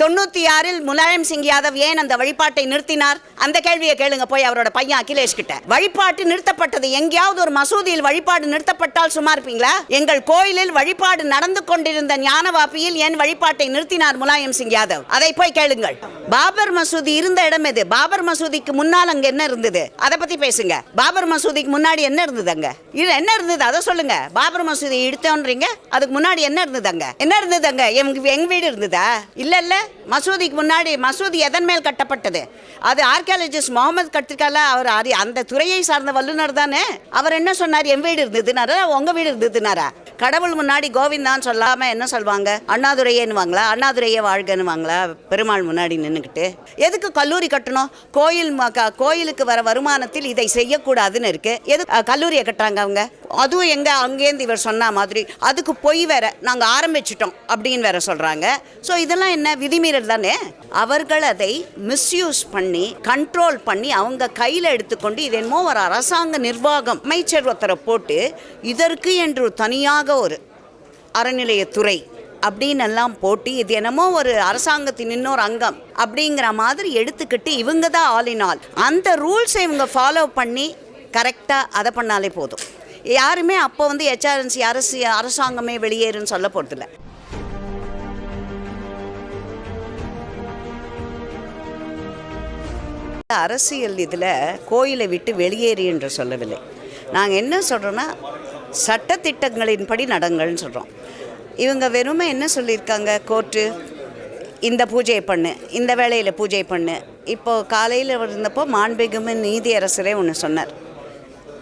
தொண்ணூத்தி ஆறில் முலாயம் சிங் யாதவ் ஏன் அந்த வழிபாட்டை நிறுத்தினார்? அந்த கேள்வியை கேளுங்க போய் அவரோட பையன் அகிலேஷ் கிட்ட வழிபாட்டு நிறுத்தப்பட்டது எங்கேயாவது ஒரு மசூதியில் வழிபாடு நிறுத்தப்பட்டால் சும்மா இருப்பீங்களா? எங்கள் கோயிலில் வழிபாடு நடந்து கொண்டிருந்த ஞானவாப்பியில் ஏன் வழிபாட்டை நிறுத்தினார் முலாயம் சிங் யாதவ்? அதை போய் கேளுங்கள். பாபர் மசூதி இருந்த இடம் எது? பாபர் மசூதிக்கு முன்னால் அங்க என்ன இருந்தது? அதை பத்தி பேசுங்க. பாபர் மசூதிக்கு முன்னாடி என்ன இருந்தது அங்க? இது என்ன இருந்தது? அதை சொல்லுங்க. பாபர் மசூதி இடுத்தோன்றீங்க. அதுக்கு முன்னாடி என்ன இருந்தது அங்க? என்ன இருந்தது அங்க? எங்க வீடு இருந்ததா? இல்ல இல்ல. மசூதிக்கு முன்னாடி மசூதி எதன் மேல் கட்டப்பட்டது? அது ஆர்கியாலஜிஸ்ட் முகமது கத்திரிக்கால அவர் அறி அந்த துறையை சார்ந்த வல்லுநர் தானே? அவர் என்ன சொன்னார்? என் வீடு இருந்ததுனாரா? உங்கள் வீடு இருந்ததுனாரா? கடவுள் முன்னாடி கோவிந்தான்னு சொல்லாமல் என்ன சொல்லுவாங்க அண்ணாதுரையேன்னுவாங்களா? அண்ணாதுரையே வாழ்கன்னுவாங்களா? பெருமாள் முன்னாடி நின்றுக்கிட்டு எதுக்கு கல்லூரி கட்டணும்? கோயில் கோயிலுக்கு வர வருமானத்தில் இதை செய்யக்கூடாதுன்னு இருக்குது எது கல்லூரியை கட்டுறாங்க அவங்க? அதுவும் எங்கே? அங்கேருந்து இவர் சொன்ன மாதிரி அதுக்கு போய் வேற நாங்கள் ஆரம்பிச்சிட்டோம் அப்படின்னு வேற சொல்கிறாங்க ஸோ இதெல்லாம் என்ன? விதிமீறல் தானே? அவர்கள் அதை மிஸ்யூஸ் பண்ணி கண்ட்ரோல் பண்ணி அவங்க கையில் எடுத்துக்கொண்டு இது என்னமோ ஒரு அரசாங்க நிர்வாகம் அமைச்சர் ஒருத்தரை போட்டு இதற்கு என்று தனியாக ஒரு அறநிலையத்துறை அப்படின்னு எல்லாம் போட்டு இது என்னமோ ஒரு அரசாங்கத்தின் இன்னொரு அங்கம் அப்படிங்கிற மாதிரி எடுத்துக்கிட்டு இவங்க தான் ஆல் இன் ஆல் அந்த ரூல்ஸை இவங்க ஃபாலோ பண்ணி கரெக்டாக அதை பண்ணாலே போதும். யாருமே அப்போ வந்து ஹெச்ஆர்என்சி அரசு அரசாங்கமே வெளியேறுன்னு சொல்ல போகிறதில்ல அரசியல் இதில் கோயிலை விட்டு வெளியேறி என்று சொல்லவில்லை. நாங்கள் என்ன சொல்கிறோன்னா சட்டத்திட்டங்களின்படி நடங்கள்னு சொல்கிறோம் இவங்க வெறுமை என்ன சொல்லியிருக்காங்க? கோர்ட்டு இந்த பூஜையை பண்ணு இந்த வேளையில் பூஜை பண்ணு. இப்போது காலையில் இருந்தப்போ மாண்புமிகு நீதியரசரே ஒன்று சொன்னார்.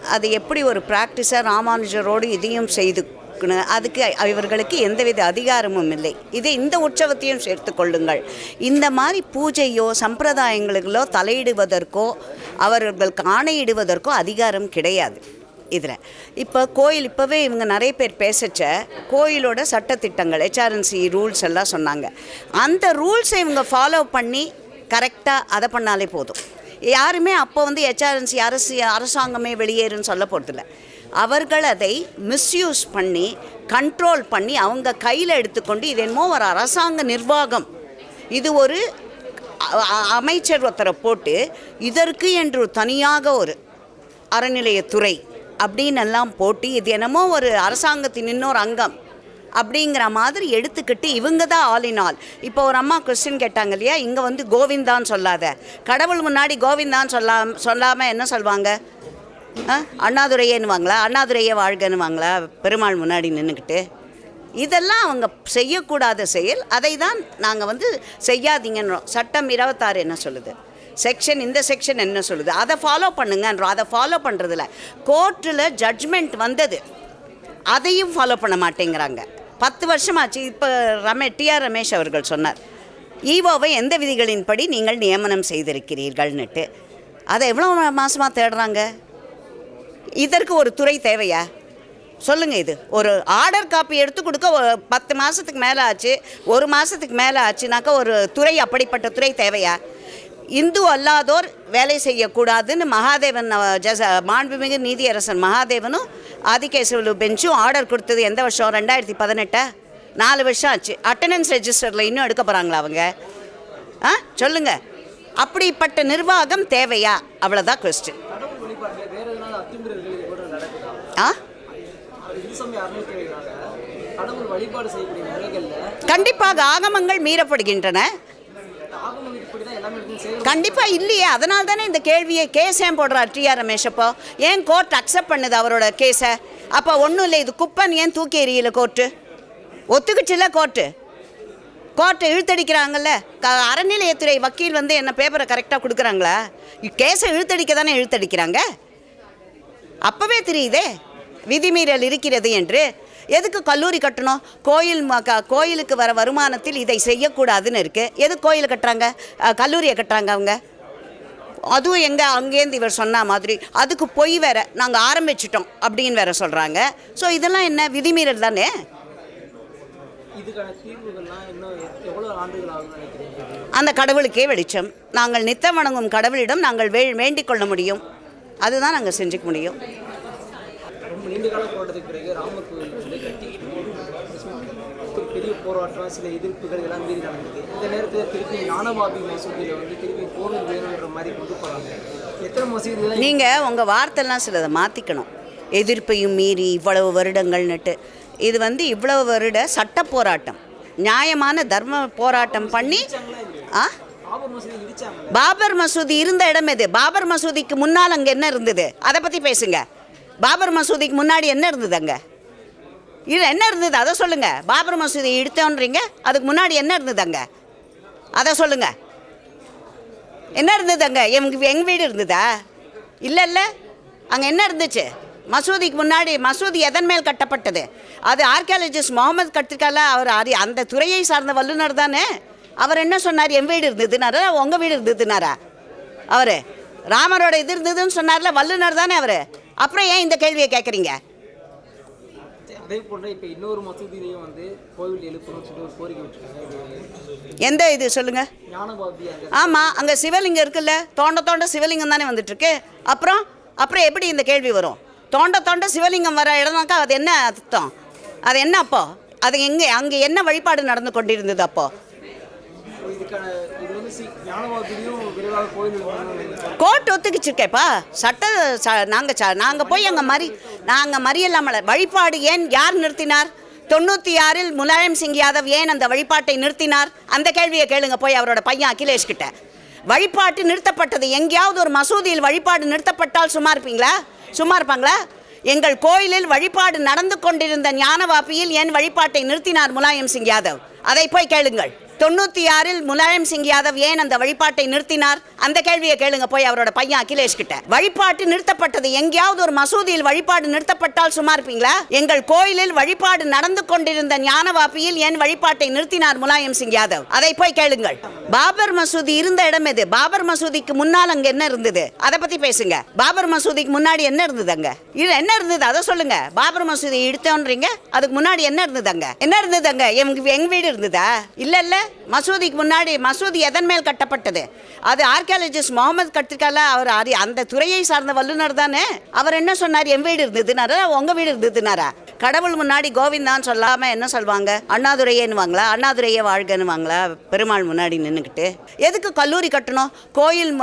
அது எப்படி ஒரு ப்ராக்டிஸாக ராமானுஜரோடு இதையும் செய்துக்கணும் அதுக்கு இவர்களுக்கு எந்தவித அதிகாரமும் இல்லை. இதை இந்த உற்சவத்தையும் சேர்த்து கொள்ளுங்கள். இந்த மாதிரி பூஜையோ சம்பிரதாயங்களுக்கோ தலையிடுவதற்கோ அவர்களுக்கு ஆணையிடுவதற்கோ அதிகாரம் கிடையாது. இதில். இப்போ கோயில் இப்போவே இவங்க நிறைய பேர் பேசச்ச கோயிலோட சட்டத்திட்டங்கள் ஹெச்ஆர்என்சி ரூல்ஸ் எல்லாம் சொன்னாங்க. அந்த ரூல்ஸை இவங்க ஃபாலோ பண்ணி கரெக்டாக அதை பண்ணாலே போதும். யாருமே அப்போ வந்து ஹெச்ஆர்என்சி அரசு அரசாங்கமே வெளியேறுன்னு சொல்ல போகிறதில்ல அவர்கள் அதை மிஸ்யூஸ் பண்ணி கண்ட்ரோல் பண்ணி அவங்க கையில் எடுத்துக்கொண்டு இது என்னமோ ஒரு அரசாங்க நிர்வாகம். இது ஒரு அமைச்சர் ஒருத்தரை போட்டு இதற்கு என்று தனியாக ஒரு அறநிலையத்துறை அப்படின்னு எல்லாம் போட்டு இது என்னமோ ஒரு அரசாங்கத்தின் இன்னொரு அங்கம். அப்படிங்கிற மாதிரி எடுத்துக்கிட்டு இவங்க தான் ஆல் இன் ஆல் இப்போ ஒரு அம்மா கொஸ்டின் கேட்டாங்க இல்லையா? இங்கே வந்து கோவிந்தான்னு சொல்லாத. கடவுள் முன்னாடி கோவிந்தான்னு சொல்லாம் சொல்லாமல் என்ன சொல்லுவாங்க அண்ணாதுரையேன்னுவாங்களா? அண்ணாதுரையே வாழ்கன்னுவாங்களா? பெருமாள் முன்னாடி நின்றுக்கிட்டு இதெல்லாம் அவங்க செய்யக்கூடாத செயல். அதை தான் நாங்கள் வந்து செய்யாதீங்கன்றோம். சட்டம் இருபத்தாறு என்ன சொல்லுது? செக்ஷன் இந்த செக்ஷன் என்ன சொல்லுது? அதை ஃபாலோ பண்ணுங்கன்றோம். அதை ஃபாலோ பண்ணுறதில்ல கோர்ட்டில் ஜட்ஜ்மெண்ட் வந்தது. அதையும் ஃபாலோ பண்ண மாட்டேங்கிறாங்க. பத்து வருஷமாச்சு. இப்போ ரமே டிஆர் ரமேஷ் அவர்கள் சொன்னார் ஈவோவை எந்த விதிகளின்படி நீங்கள் நியமனம் செய்திருக்கிறீர்கள்னுட்டு. அதை எவ்வளோ மாதமாக தேடுறாங்க? இதற்கு ஒரு துறை தேவையா? சொல்லுங்கள் இது. ஒரு ஆர்டர் காப்பி எடுத்து கொடுக்க பத்து மாதத்துக்கு மேலே ஆச்சு. ஒரு மாதத்துக்கு மேலே ஆச்சுனாக்கா ஒரு துறை அப்படிப்பட்ட துறை தேவையா? இந்து அல்லாதோர் வேலை செய்யக்கூடாதுன்னு மகாதேவன் அஹ், ஜச மாண்புமிகு நீதியரசன் மகாதேவனும் ஆதிகேசவலு பெஞ்சும் ஆர்டர் கொடுத்தது எந்த வருஷம்? ரெண்டாயிரத்தி பதினெட்டா? நாலு வருஷம் ஆச்சு. அட்டண்டன்ஸ் ரெஜிஸ்டரில் இன்னும் எடுக்க போகிறாங்களா அவங்க? ஆ சொல்லுங்கள் அப்படிப்பட்ட நிர்வாகம் தேவையா? அவ்வளோதான் கொஸ்டின் ஆ? கண்டிப்பாக ஆகமங்கள் மீறப்படுகின்றன. கண்டிப்பாக இல்லையே. அதனால தானே இந்த கேள்வியை கேஸ் ஏன் போடுறார் டிஆர் ரமேஷ் அப்போ ஏன் கோர்ட் அக்செப்ட் பண்ணுது அவரோட கேஸை அப்போ ஒன்றும் இல்லை. இது குப்பன் ஏன் தூக்கி எறியல கோர்ட்டு ஒத்துக்குச்சுல்ல கோர்ட்டு கோர்ட்டை இழுத்தடிக்கிறாங்கல்ல? க அறநிலையத்துறை வக்கீல் வந்து என்ன பேப்பரை கரெக்டாக கொடுக்குறாங்களா? கேஸை இழுத்தடிக்க தானே இழுத்தடிக்கிறாங்க? அப்போவே தெரியுதே. விதிமீறல் இருக்கிறது என்று. எதுக்கு கல்லூரி கட்டணும்? கோயில் கோயிலுக்கு வர வருமானத்தில் இதை செய்யக்கூடாதுன்னு இருக்குது எது கோயில் கட்டுறாங்க? கல்லூரியை கட்டுறாங்க அவங்க. அதுவும் எங்கே? அங்கேருந்து இவர் சொன்ன மாதிரி. அதுக்கு பொய் வேற. நாங்கள் ஆரம்பிச்சிட்டோம் அப்படின்னு வேற சொல்கிறாங்க ஸோ இதெல்லாம் என்ன? விதிமீறல் தானே? அந்த கடவுளுக்கே வெளிச்சம். நாங்கள் நித்தம் வணங்கும் கடவுளிடம் நாங்கள் வே வேண்டிக் கொள்ள முடியும். அதுதான் நாங்கள் செஞ்சுக்க முடியும். ரொம்ப நீண்ட கால போராட்டத்துக்கு பிறகு ராமர் கோவில் வந்து கட்டி பெரிய போராட்டம் சில எதிர்ப்புகள் எல்லாம் மீறி நடந்தது. இந்த நேரத்தில் திருப்பி ஞானபாபி மசூதியில் வந்து திருப்பி கோவில் வேணுன்ற மாதிரி கொண்டு போகிறாங்க எத்தனை மசூதியில் நீங்கள் உங்கள் வார்த்தைலாம் சிலதை மாற்றிக்கணும் எதிர்ப்பையும் மீறி இவ்வளவு வருடங்கள்னுட்டு. இது வந்து இவ்வளவு வருட சட்ட போராட்டம். நியாயமான தர்ம போராட்டம் பண்ணி ஆ? மசூதி பாபர் மசூதி இருந்த இடம் எது? பாபர் மசூதிக்கு முன்னால் அங்கே என்ன இருந்தது? அதை பற்றி பேசுங்க. பாபர் மசூதிக்கு முன்னாடி என்ன இருந்தது அங்கே? இது என்ன இருந்தது? அதை சொல்லுங்கள் பாபர் மசூதி இடித்தோன்றீங்க அதுக்கு முன்னாடி என்ன இருந்தது அங்கே? அதை சொல்லுங்கள் என்ன இருந்தது அங்கே? எங்க எங்கள் வீடு இருந்ததா? இல்லை இல்லை. அங்கே என்ன இருந்துச்சு? மசூதிக்கு முன்னாடி மசூதி எதன் மேல் கட்டப்பட்டது? அது ஆர்கியாலஜிஸ்ட் முகமது கட்டிருக்கால அவர் அறி அந்த துறையை சார்ந்த வல்லுநர் தானே? அவர் என்ன சொன்னார்? என் வீடு இருந்ததுனாரா? உங்கள் வீடு இருந்ததுனாரா? அவர். ராமரோட இது இருந்ததுன்னு சொன்னார்ல வல்லுநர் தானே அவர்? அப்புறம் ஏன் இந்த கேள்வியை கேட்குறீங்க அதே போன்ற இப்போ இன்னொரு மசூதியிலையும் வந்து கோவில் எழுப்பணும்னு சொல்லி ஒரு கோரிக்கை வச்சுருக்காங்க எந்த இது சொல்லுங்கள் ஞானபாபி ஆமாம் அங்கே சிவலிங்கம் இருக்குல்ல தோண்ட தோண்ட சிவலிங்கம் தானே வந்துட்டுருக்கு. அப்புறம் அப்புறம் எப்படி இந்த கேள்வி வரும்? தோண்ட தோண்ட சிவலிங்கம் வர இடம்னாக்கா அது என்ன அர்த்தம்? அது என்ன அப்போ? அது எங்கே அங்கே என்ன வழிபாடு நடந்து கொண்டிருந்தது அப்போ? இதுக்கான இது வந்து விரைவாக கோர்ட் ஒத்துக்கிச்சிருக்கேப்பா சட்ட நாங்கள் நாங்கள் போய் அங்கே மறி நாங்கள் மறியலாமல் வழிபாடு ஏன் யார் நிறுத்தினார்? தொண்ணூற்றி ஆறில் முலாயம் சிங் யாதவ் ஏன் அந்த வழிபாட்டை நிறுத்தினார்? அந்த கேள்வியை கேளுங்க போய் அவரோட பையன் அகிலேஷ் கிட்ட. வழிபாட்டு நிறுத்தப்பட்டது. எங்கேயாவது ஒரு மசூதியில் வழிபாடு நிறுத்தப்பட்டால் சும்மா இருப்பீங்களா? சும்மா இருப்பாங்களா? எங்கள் கோயிலில் வழிபாடு நடந்து கொண்டிருந்த ஞானவாப்பியில் ஏன் வழிபாட்டை நிறுத்தினார் முலாயம் சிங் யாதவ்? அதை போய் கேளுங்கள். தொண்ணூற்றி ஆறில் முலாயம் சிங் யாதவ் ஏன் அந்த வழிபாட்டை நிறுத்தினார்? அந்த கேள்வியை கேளுங்க போய் அவரோட பையன் அகிலேஷ் கிட்ட. வழிபாட்டு நிறுத்தப்பட்டது. எங்கேயாவது ஒரு மசூதியில் வழிபாடு நிறுத்தப்பட்டால் சும்மா இருப்பீங்களா? எங்கள் கோயிலில் வழிபாடு நடந்து கொண்டிருந்த ஞானவாப்பியில் ஏன் வழிபாட்டை நிறுத்தினார் முலாயம் சிங் யாதவ்? அதை போய் கேளுங்கள். பாபர் மசூதி இருந்த இடம் எது? பாபர் மசூதிக்கு முன்னால் அங்கே என்ன இருந்தது? அதை பற்றி பேசுங்க. பாபர் மசூதிக்கு முன்னாடி என்ன இருந்தது அங்க? இது என்ன இருந்தது? அதை சொல்லுங்க. பாபர் மசூதி இடித்தோன்றீங்க. அதுக்கு முன்னாடி என்ன இருந்தது அங்க? என்ன இருந்தது அங்க? எங்க வீடு இருந்ததா? இல்லை இல்லை. மசூதிக்கு முன்னாடி மசூதி எதன் மேல் கட்டப்பட்டது? அது ஆர்கியாலஜிஸ்ட் முகமது கட்டிருக்கால அவர் அறி அந்த துறையை சார்ந்த வல்லுநர் தானே? அவர் என்ன சொன்னார்? என் வீடு இருந்ததுனாரா? உங்கள் வீடு இருந்ததுனாரா? கடவுள் முன்னாடி கோவிந்தான்னு சொல்லாமல் என்ன சொல்லுவாங்க அண்ணாதுரையேன்னுவாங்களா? அண்ணாதுரையே வாழ்கன்னுவாங்களா? பெருமாள் முன்னாடி நின்றுக்கிட்டு எதுக்கு கல்லூரி கட்டணும்? கோயில்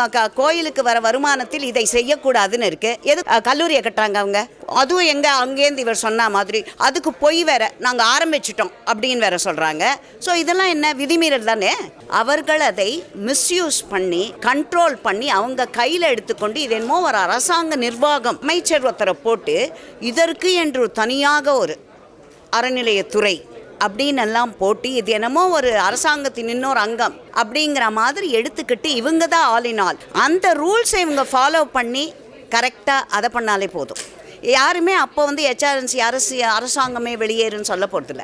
கோயிலுக்கு வர வருமானத்தில் இதை செய்யக்கூடாதுன்னு இருக்கு. எது கல்லூரியை கட்டுறாங்க அவங்க? அதுவும் எங்க அங்கேருந்து இவர் சொன்ன மாதிரி அதுக்கு பொய் வேற நாங்கள் ஆரம்பிச்சிட்டோம் அப்படின்னு வேற சொல்றாங்க. ஸோ இதெல்லாம் என்ன? விதிமீறல் தானே? அவர்கள் அதை மிஸ்யூஸ் பண்ணி கண்ட்ரோல் பண்ணி அவங்க கையில் எடுத்துக்கொண்டு இது என்னமோ ஒரு அரசாங்க நிர்வாகம். அமைச்சர் ஒருத்தரை போட்டு இதற்கு என்று தனியாக ஒரு அறநிலையத்துறை அப்படின்னு எல்லாம் போட்டு இது என்னமோ ஒரு அரசாங்கத்தின் இன்னொரு அங்கம் அப்படிங்கிற மாதிரி எடுத்துக்கிட்டு இவங்க தான் ஆல் இன் ஆல் அந்த ரூல்ஸை இவங்க ஃபாலோ பண்ணி கரெக்டாக அதை பண்ணாலே போதும். யாருமே அப்போ வந்து ஹெச்ஆர்என்சி அரசு அரசாங்கமே வெளியேறுன்னு சொல்ல போகிறதில்ல